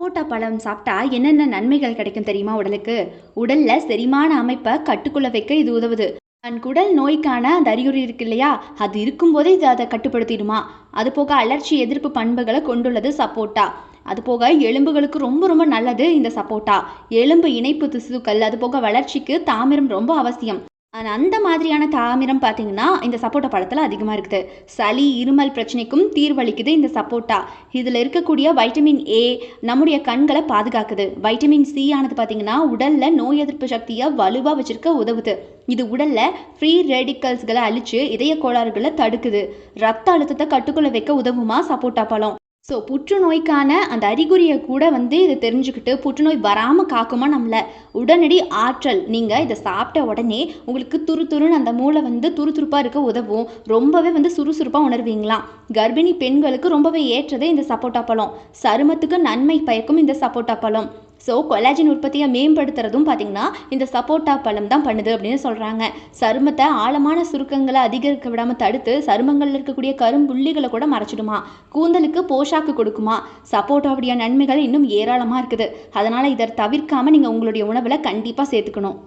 சப்போட்டா பழம் சாப்பிட்டா என்னென்ன நன்மைகள் கிடைக்கும் தெரியுமா உடலுக்கு? உடல்ல செரிமான அமைப்பை கட்டுக்குள்ள வைக்க இது உதவுது. தன் குடல் நோய்க்கான அந்த அறிகுறி இருக்கு இல்லையா? அது இருக்கும்போதே இது அதை கட்டுப்படுத்திடுமா? அது போக அலர்ச்சி எதிர்ப்பு பண்புகளை கொண்டுள்ளது சப்போட்டா. அது போக எலும்புகளுக்கு ரொம்ப ரொம்ப நல்லது இந்த சப்போட்டா. எலும்பு இணைப்பு திசுக்கள் அது போக வளர்ச்சிக்கு தாமிரம் ரொம்ப அவசியம். அந்த மாதிரியான தாமிரம் பார்த்தீங்கன்னா இந்த சப்போட்டா பழத்தில் அதிகமாக இருக்குது. சளி இருமல் பிரச்சனைக்கும் தீர்வளிக்குது இந்த சப்போட்டா. இதில் இருக்கக்கூடிய வைட்டமின் ஏ நம்முடைய கண்களை பாதுகாக்குது. வைட்டமின் சி ஆனது பார்த்தீங்கன்னா உடலில் நோய் எதிர்ப்பு சக்தியை வலுவாக வச்சிருக்க உதவுது. இது உடலில் ஃப்ரீ ரேடிக்கல்ஸ்களை அழித்து இதய கோளாறுகளை தடுக்குது. ரத்த அழுத்தத்தை கட்டுக்குள்ளே வைக்க உதவுமா சப்போட்டா பழம்? ஸோ புற்றுநோய்க்கான அந்த அறிகுறியை கூட வந்து இதை தெரிஞ்சுக்கிட்டு புற்றுநோய் வராமல் காக்குமா நம்மளை? உடனடி ஆற்றல். நீங்கள் இதை சாப்பிட்ட உடனே உங்களுக்கு துரு துருன்னு அந்த மூளை வந்து துருதுருப்பாக இருக்க உதவும். ரொம்பவே வந்து சுறுசுறுப்பாக உணர்வீங்களாம். கர்ப்பிணி பெண்களுக்கு ரொம்பவே ஏற்றதே இந்த சப்போட்டா பழம். சருமத்துக்கு நன்மை பயக்கும் இந்த சப்போட்டா பழம். ஸோ கொலாஜின் உற்பத்தியை மேம்படுத்துறதும் பார்த்தீங்கன்னா இந்த சப்போட்டா பழம் தான் பண்ணுது அப்படின்னு சொல்கிறாங்க சருமத்தை ஆழமான சுருக்கங்களை அதிகரிக்க விடாமல் தடுத்து சருமங்களில் இருக்கக்கூடிய கரும்புள்ளிகளை கூட மறைச்சிடுமா? கூந்தலுக்கு போஷாக்கு கொடுக்குமா? சப்போட்டாவுடைய நன்மைகள் இன்னும் ஏராளமாக இருக்குது. அதனால் இதை தவிர்க்காமல் நீங்கள் உங்களுடைய உணவில் கண்டிப்பாக சேர்த்துக்கணும்.